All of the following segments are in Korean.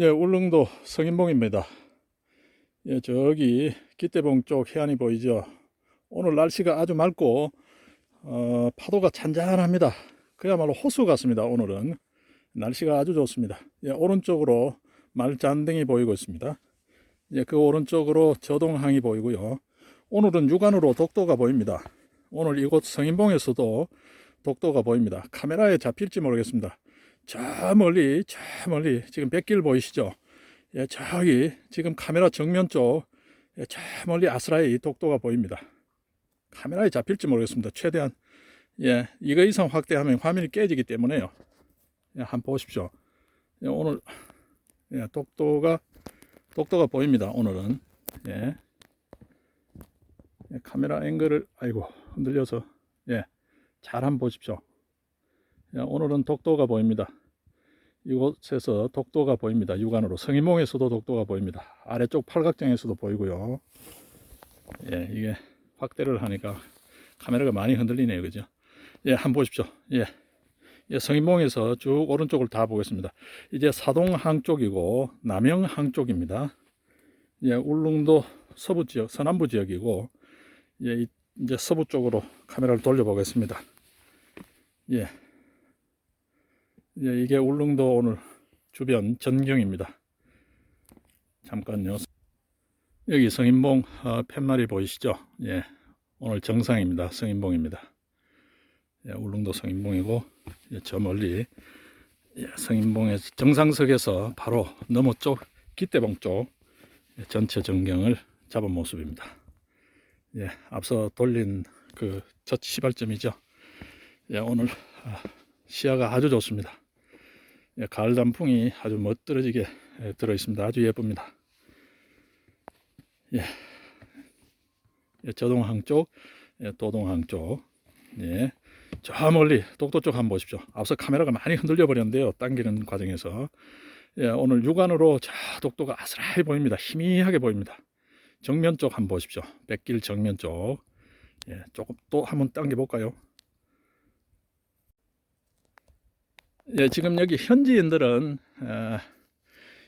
예, 울릉도 성인봉입니다. 예, 저기 기대봉 쪽 해안이 보이죠? 오늘 날씨가 아주 맑고 어, 파도가 잔잔합니다. 그야말로 호수 같습니다. 오늘은 날씨가 아주 좋습니다. 예, 오른쪽으로 말잔등이 보이고 있습니다. 예, 그 오른쪽으로 저동항이 보이고요. 오늘은 육안으로 독도가 보입니다. 오늘 이곳 성인봉에서도 독도가 보입니다. 카메라에 잡힐지 모르겠습니다. 저 멀리, 저 멀리, 지금 백길 보이시죠? 예, 저기, 지금 카메라 정면 쪽, 예, 저 멀리 아스라이 독도가 보입니다. 카메라에 잡힐지 모르겠습니다. 최대한, 예, 이거 이상 확대하면 화면이 깨지기 때문에요. 예, 한번 보십시오. 예, 오늘, 예, 독도가, 독도가 보입니다. 오늘은. 예. 예, 카메라 앵글을, 아이고, 흔들려서, 예, 잘 한번 보십시오. 야, 오늘은 독도가 보입니다. 이곳에서 독도가 보입니다. 육안으로 성인봉에서도 독도가 보입니다. 아래쪽 팔각정에서도 보이고요. 예, 이게 확대를 하니까 카메라가 많이 흔들리네요, 그죠? 예, 한번 보십시오. 예, 예, 성인봉에서 쭉 오른쪽을 다 보겠습니다. 이제 사동항 쪽이고 남영항 쪽입니다. 예, 울릉도 서부 지역, 서남부 지역이고 예, 이- 이제 서부 쪽으로 카메라를 돌려보겠습니다. 예. 예, 이게 울릉도 오늘 주변 전경입니다. 잠깐요. 여기 성인봉 어, 팻말이 보이시죠? 예, 오늘 정상입니다. 성인봉입니다. 예, 울릉도 성인봉이고 예, 저 멀리 예, 성인봉의 정상석에서 바로 너머 쪽 기대봉 쪽 예, 전체 전경을 잡은 모습입니다. 예, 앞서 돌린 그첫 시발점이죠. 예, 오늘 아, 시야가 아주 좋습니다. 예, 가을 단풍이 아주 멋들어지게 예, 들어 있습니다. 아주 예쁩니다. 예, 예, 저동항 쪽, 예, 도동항 쪽, 예, 저 멀리 독도 쪽 한번 보십시오. 앞서 카메라가 많이 흔들려 버렸는데요. 당기는 과정에서 예, 오늘 육안으로 저 독도가 아스라히 보입니다. 희미하게 보입니다. 정면 쪽 한번 보십시오. 백길 정면 쪽, 예, 조금 또 한번 당겨 볼까요? 예, 지금 여기 현지인들은 어,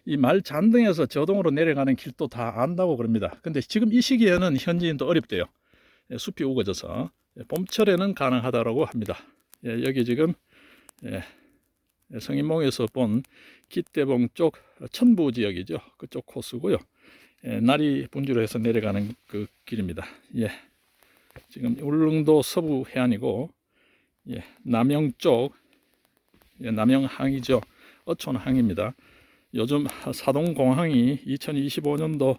이말 잔등에서 저동으로 내려가는 길도 다 안다고 그럽니다. 근데 지금 이 시기에는 현지인도 어렵대요. 예, 숲이 우거져서 예, 봄철에는 가능하다고 합니다. 예, 여기 지금 예, 예, 성인봉에서 본 기대봉 쪽 천부 지역이죠. 그쪽 코스고요. 예, 날이 분주로 해서 내려가는 그 길입니다. 예, 지금 울릉도 서부 해안이고 예, 남영 쪽 예, 남영항이죠. 어촌항입니다. 요즘 사동공항이 2025년도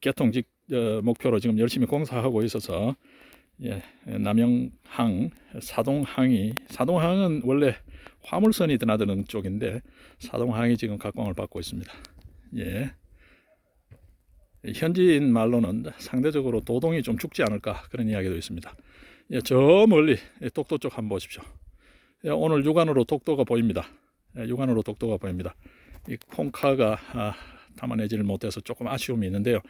개통직 어, 목표로 지금 열심히 공사하고 있어서 예, 남영항, 사동항이 사동항은 원래 화물선이 드나드는 쪽인데 사동항이 지금 각광을 받고 있습니다. 예. 현지인 말로는 상대적으로 도동이 좀 죽지 않을까 그런 이야기도 있습니다. 예, 저 멀리 독도 쪽 한번 보십시오. 예, 오늘 육안으로 독도가 보입니다. 예, 육안으로 독도가 보입니다. 이 콩카가 아, 담아내지를 못해서 조금 아쉬움이 있는데요.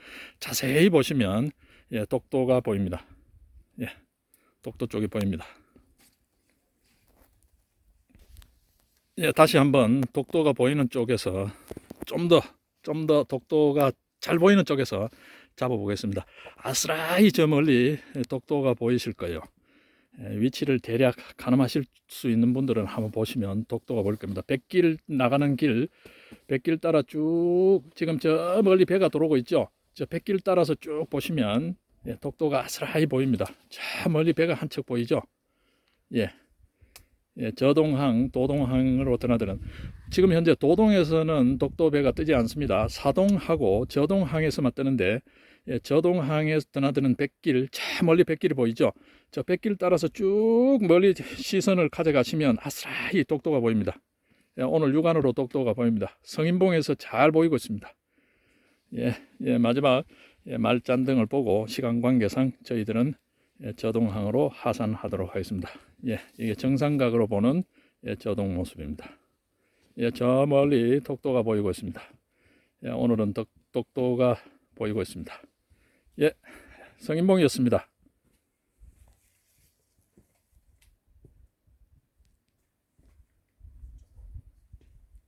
자세히 보시면 예, 독도가 보입니다. 예, 독도 쪽이 보입니다. 예, 다시 한번 독도가 보이는 쪽에서 좀 더, 좀 더 독도가 잘 보이는 쪽에서 잡아보겠습니다. 아스라이 저 멀리 독도가 보이실 거예요. 예, 위치를 대략 가늠하실 수 있는 분들은 한번 보시면 독도가 보일 겁니다. 백길 나가는 길, 백길 따라 쭉 지금 저 멀리 배가 들어오고 있죠. 저 백길 따라서 쭉 보시면 예, 독도가 아스라이 보입니다. 저 멀리 배가 한 척 보이죠. 예, 예, 저동항, 도동항으로 드나드는 지금 현재 도동에서는 독도 배가 뜨지 않습니다. 사동하고 저동항에서만 뜨는데 예, 저동항에서 드나드는 백길, 저 멀리 백길이 보이죠. 저 백길 따라서 쭉 멀리 시선을 가져가시면 아스라이 독도가 보입니다. 예, 오늘 육안으로 독도가 보입니다. 성인봉에서 잘 보이고 있습니다. 예, 예 마지막 예, 말잔등을 보고 시간 관계상 저희들은 예, 저동항으로 하산하도록 하겠습니다. 예, 이게 정상각으로 보는 예, 저동 모습입니다. 예, 저 멀리 독도가 보이고 있습니다. 예, 오늘은 독, 독도가 보이고 있습니다. 예, 성인봉이었습니다.